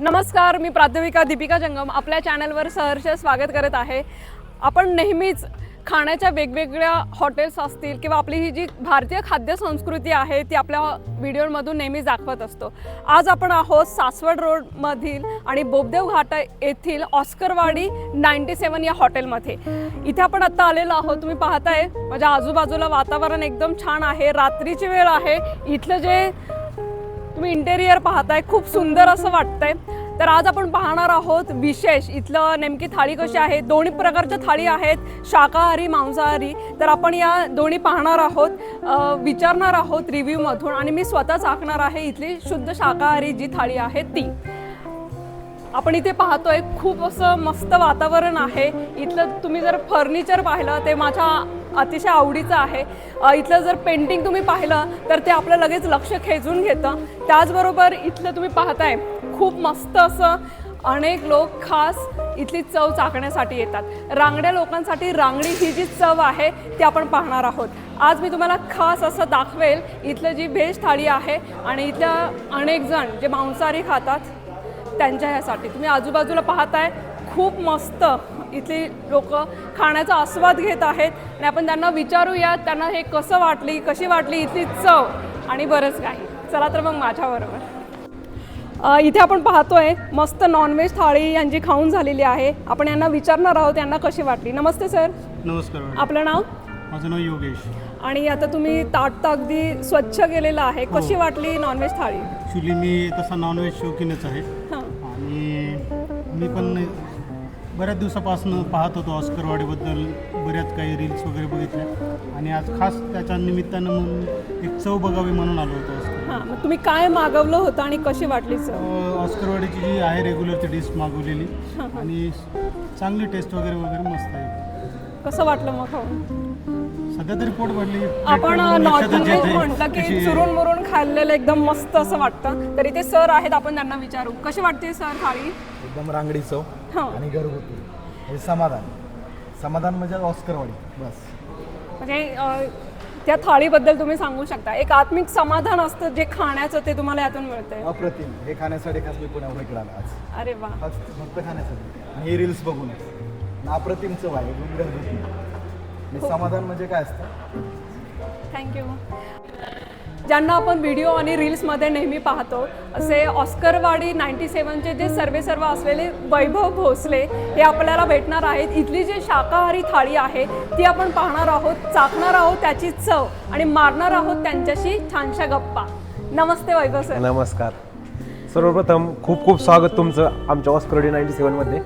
नमस्कार मी प्राध्यापिका दीपिका जंगम. आपल्या चॅनलवर सहर्ष स्वागत करत आहे. आपण नेहमीच खाण्याच्या वेगवेगळ्या हॉटेल्स असतील किंवा आपली ही जी भारतीय खाद्य संस्कृती आहे ती आपल्या व्हिडिओमधून नेहमीच दाखवत असतो. आज आपण आहोत सासवड रोडमधील आणि बोबदेव घाट येथील ऑस्करवाडी नाईन्टी सेवन या हॉटेलमध्ये. इथे आपण आत्ता आलेलो आहोत. तुम्ही पाहताय माझ्या आजूबाजूला वातावरण एकदम छान आहे. रात्रीची वेळ आहे. इथलं जे तुम्ही इंटेरियर पाहताय खूप सुंदर असं वाटतंय. तर आज आपण पाहणार आहोत विशेष. इथलं नेमकी थाळी कशी आहे? दोन्ही प्रकारच्या थाळी आहेत शाकाहारी मांसाहारी. तर आपण या दोन्ही पाहणार आहोत. विचारणार आहोत रिव्ह्यूमधून आणि मी स्वतः चाकणार आहे इथली शुद्ध शाकाहारी जी थाळी आहे ती. आपण इथे पाहतोय खूप असं मस्त वातावरण आहे. इथलं तुम्ही जर फर्निचर पाहिलं ते माझ्या अतिशय आवडीचं आहे. इथलं जर पेंटिंग तुम्ही पाहिलं तर ते आपलं लगेच लक्ष खेचून घेतं. त्याचबरोबर इथलं तुम्ही पाहताय खूप मस्त असं अनेक लोक खास इथली चव चाकण्यासाठी येतात. रांगड्या लोकांसाठी रांगडी ही जी चव आहे ती आपण पाहणार आहोत. आज मी तुम्हाला खास असं दाखवेल इथलं जी व्हेज थाळी आहे आणि इथल्या अनेक जण जे मांसाहारी खातात त्यांच्या ह्यासाठी. तुम्ही आजूबाजूला पाहताय खूप मस्त. इथली लोक खाण्याचा आस्वाद घेत आहेत आणि आपण त्यांना विचारूया त्यांना हे कसं वाटली कशी वाटली इथली चव? आणि बरंच काही. चला तर मग माझ्याबरोबर. इथे आपण पाहतोय मस्त नॉनव्हेज थाळी यांची खाऊन झालेली आहे. आपण यांना विचारणार आहोत यांना कशी वाटली? नमस्ते सर. नमस्कार आपलं नाव? माझं नाव योगेश. आणि आता तुम्ही ताट अगदी स्वच्छ केलेलं आहे. कशी वाटली नॉनव्हेज थाळी? ॲक्च्युली मी तसा नॉनव्हेज शौकीनच आहे. हां. आणि मी पण बऱ्याच दिवसापासून पाहत होतो ऑस्करवाडीबद्दल बऱ्याच काही रील्स वगैरे बघितल्या आणि आज खास त्याच्या निमित्तानं म्हणून एक चव बघावी म्हणून आलो होतो ऑस्कर. हां मग तुम्ही काय मागवलं होतं आणि कशी वाटली सर अं, ऑस्करवाडीची जी आहे रेग्युलरची डिश मागवलेली. हां, हां. आणि चांगली टेस्ट वगैरे वगैरे मस्त आहे. कसं वाटलं मग खाऊन? सध्या तरी पोट भरली. आपण नॉर्मली म्हटलं की चुरून मुरून खाल्लेलं एकदम मस्त असं वाटतं. तरी ते सर आहेत आपण त्यांना विचारू. कशी वाटते सर थाळी? एकदम रांगडी चव. हां. आणि घरगुती. हे समाधान. समाधान म्हणजे ऑस्करवाडी. बस. म्हणजे अं, त्या थाळीबद्दल तुम्ही सांगू शकता. एक आत्मिक समाधान असतं जे खाण्याचं ते तुम्हाला यातून मिळतंय. अप्रतिम. हे खाण्यासाठी खास मी पुण्यावर इकडे आलो आज. अरे वा. आज फक्त खाण्यासाठी. आणि हे रील्स बघून. आणि अप्रतिम चव आहे एकदम घरगुती. आणि समाधान म्हणजे काय असतं? थँक्यू ज्यांना आपण व्हिडिओ आणि रील्समध्ये नेहमी पाहतो असे ऑस्करवाडी नाईन्टी सेवनचे जे सर्वे सर्व असलेले वैभव भोसले हे आपल्याला भेटणार आहेत. इथली जी शाकाहारी थाळी आहे ती आपण पाहणार आहोत चाकणार आहोत त्याची चव आणि मारणार आहोत त्यांच्याशी छानशा गप्पा. नमस्ते वैभव सर. नमस्कार. सर्वप्रथम खूप खूप स्वागत तुमचं आमच्या ऑस्करडी नाईन्टी सेवनमध्ये.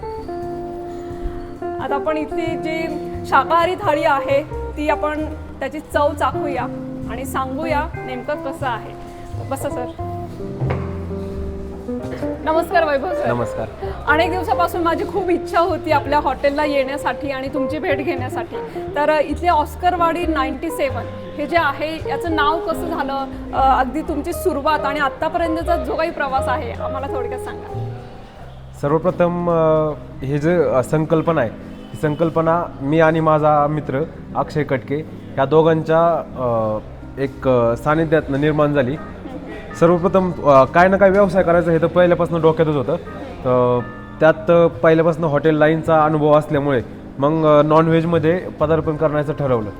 आता आपण इथली जी शाकाहारी थाळी आहे ती आपण त्याची चव चाखूया. आणि सांगूया नेमकं कसं आहे. बसा सर. नमस्कार वैभव सर. नमस्कार. अनेक दिवसापासून माझी खूप इच्छा होती आपल्या हॉटेलला येण्यासाठी आणि तुमची भेट घेण्यासाठी. तर इथले ऑस्करवाडी नाईन्टी सेवन हे जे आहे याचं नाव कसं झालं? अगदी तुमची सुरुवात आणि आत्तापर्यंतचा जो काही प्रवास आहे आम्हाला थोडक्यात सांगा. सर्वप्रथम हे जे संकल्पना आहे ही संकल्पना मी आणि माझा मित्र अक्षय कटके ह्या दोघांच्या एक सानिध्यातनं निर्माण झाली. सर्वप्रथम काय ना काय व्यवसाय करायचा हे तर पहिल्यापासून डोक्यातच होतं. तर त्यात पहिल्यापासून हॉटेल लाईनचा अनुभव असल्यामुळे मग नॉनव्हेजमध्ये पदार्पण करण्याचं ठरवलं.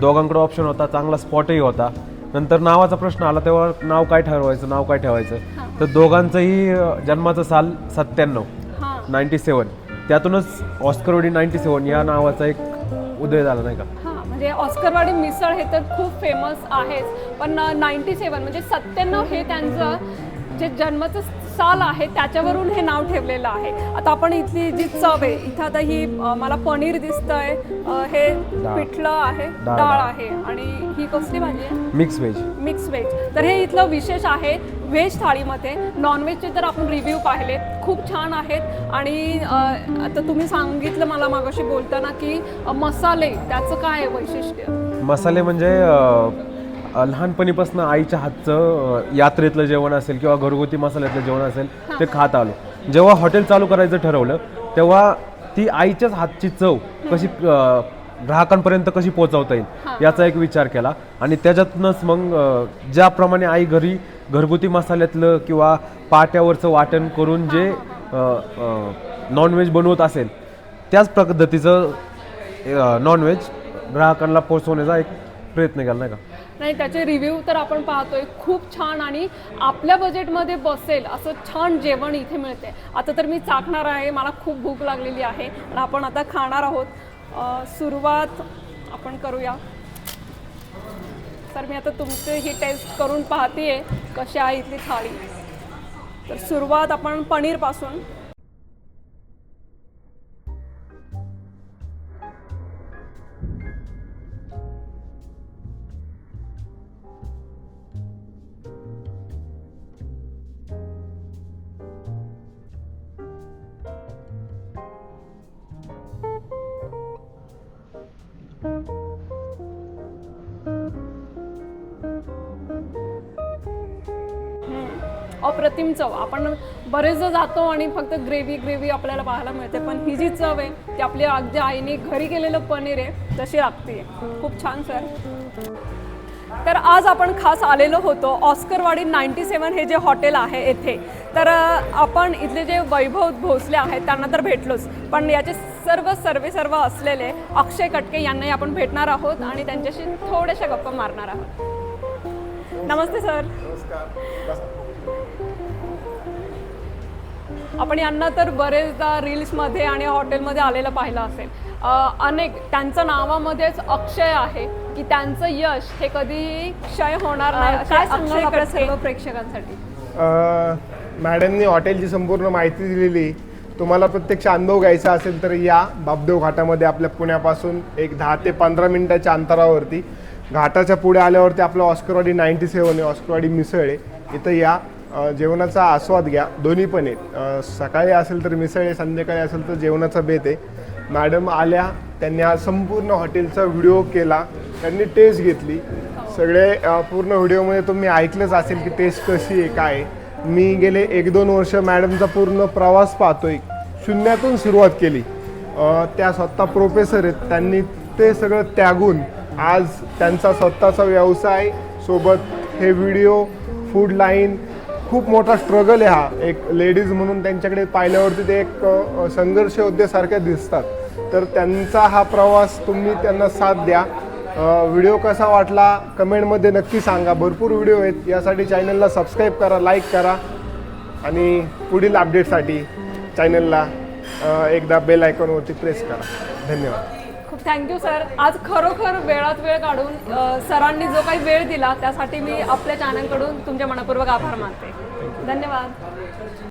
दोघांकडे ऑप्शन होता चांगला स्पॉटही होता. नंतर नावाचा प्रश्न आला तेव्हा नाव काय ठरवायचं नाव काय ठेवायचं? तर दोघांचंही जन्माचं साल सत्त्याण्णव हां. नाईन्टी सेवन त्यातूनच ऑस्करवडी नाईन्टी सेवन या नावाचा एक उदय झाला नाही का? म्हणजे ऑस्करवाडी मिसळ हे तर खूप फेमस आहेच. पण नाईन्टी सेवन म्हणजे सत्त्याण्णव हे त्यांचं जे जन्माचं साल आहे त्याच्यावरून हे नाव ठेवलेलं आहे. आता आपण इथली जी चव आहे इथं आता ही मला पनीर दिसतंय हे. पिठलं आहे डाळ. आहे आणि ही कसली भाजी आहे? मिक्स व्हेज मिक्स व्हेज तर हे इथलं विशेष आहे. व्हेज थाळीमध्ये. नॉनव्हेजचे तर आपण रिव्ह्यू पाहिले खूप छान आहेत. आणि आता तुम्ही सांगितलं मला मागाशी बोलताना की मसाले त्याचं काय वैशिष्ट्य? मसाले म्हणजे लहानपणीपासून आईच्या हातचं यात्रेतलं जेवण असेल किंवा घरगुती मसाल्यातलं जेवण असेल ते खात आलो. जेव्हा हॉटेल चालू करायचं ठरवलं तेव्हा ती आईच्याच हातची चव कशी ग्राहकांपर्यंत कशी पोहोचवता येईल याचा एक विचार केला. आणि त्याच्यातूनच मग ज्याप्रमाणे आई घरी घरगुती मसाल्यातलं किंवा पाट्यावरचं वाटण करून जे नॉनव्हेज बनवत असेल त्याच पद्धतीचं नॉनव्हेज ग्राहकांना पोचवण्याचा एक प्रयत्न केला नाही का? नाही त्याचे रिव्ह्यू तर आपण पाहतोय. खूप छान आणि आपल्या बजेटमध्ये बसेल असं छान जेवण इथे मिळते आता तर मी चाकणार आहे मला खूप भूक लागलेली आहे आणि आपण आता खाणार आहोत. सुरुवात आपण करूया. तर मी आता तुमची ही टेस्ट करून पाहते आहे कशी आहे इथली थाळी. तर सुरुवात आपण पनीरपासून अप्रतिम चव. आपण बरेचदा जातो आणि फक्त ग्रेव्ही ग्रेव्ही आपल्याला पाहायला मिळते पण ही जी चव आहे ती आपल्या अगदी आईने घरी केलेलं पनीर आहे तशी लागते खूप छान सर. तर आज आपण खास आलेलो होतो ऑस्करवाडी नाईन्टी सेवन हे जे हॉटेल आहे येथे. तर आपण इथले जे वैभव भोसले आहेत त्यांना तर भेटलोच पण याचे सर्व सर्वे सर्व असलेले अक्षय कटके यांनाही आपण भेटणार आहोत आणि त्यांच्याशी थोड्याशा गप्पा मारणार आहोत. नमस्ते सर. आपण यांना तर बरेचदा रील्समध्ये आणि हॉटेलमध्ये आलेलं पाहिलं असेल. अनेक त्यांचं नावामध्येच अक्षय आहे की त्यांचं यश हे कधी क्षय होणार नाही असे काय कटके सर्व प्रेक्षकांसाठी? मॅडमनी हॉटेलची संपूर्ण माहिती दिलेली. तुम्हाला प्रत्यक्ष अनुभव घ्यायचा असेल तर या बापदेव घाटामध्ये आपल्या पुण्यापासून एक दहा ते पंधरा मिनिटाच्या अंतरावरती. घाटाच्या पुढे आल्यावरती आपलं ऑस्करवाडी नाईन्टी सेवन आहे ऑस्करवाडी मिसळ आहे. इथं या जेवणाचा आस्वाद घ्या. दोन्ही पण आहेत. सकाळी असेल तर मिसळ आहे संध्याकाळी असेल तर जेवणाचा बेत आहे. मॅडम आल्या त्यांनी हा संपूर्ण हॉटेलचा व्हिडिओ केला. त्यांनी टेस्ट घेतली. सगळे पूर्ण व्हिडिओमध्ये तुम्ही ऐकलंच असेल की टेस्ट कशी आहे काय आहे. मी गेले एक दोन वर्ष मॅडमचा पूर्ण प्रवास पाहतोय. शून्यातून सुरुवात केली. त्या स्वतः प्रोफेसर आहेत. त्यांनी ते सगळं त्यागून आज त्यांचा स्वतःचा व्यवसाय सोबत हे व्हिडिओ फूड लाईन खूप मोठा स्ट्रगल आहे हा. एक लेडीज म्हणून त्यांच्याकडे पाहिल्यावरती ते एक संघर्ष योद्धेसारख्या दिसतात. तर त्यांचा हा प्रवास तुम्ही त्यांना साथ द्या. व्हिडिओ कसा वाटला कमेंटमध्ये नक्की सांगा. भरपूर व्हिडिओ आहेत. यासाठी चॅनलला सबस्क्राईब करा लाईक करा. आणि पुढील अपडेटसाठी चॅनलला एकदा बेल आयकॉनवरती प्रेस करा. धन्यवाद. थँक्यू सर आज खरोखर वेळात वेळ काढून सरांनी जो काही वेळ दिला त्यासाठी मी आपल्या चॅनलकडून तुमच्या मनपूर्वक आभार मानते. धन्यवाद.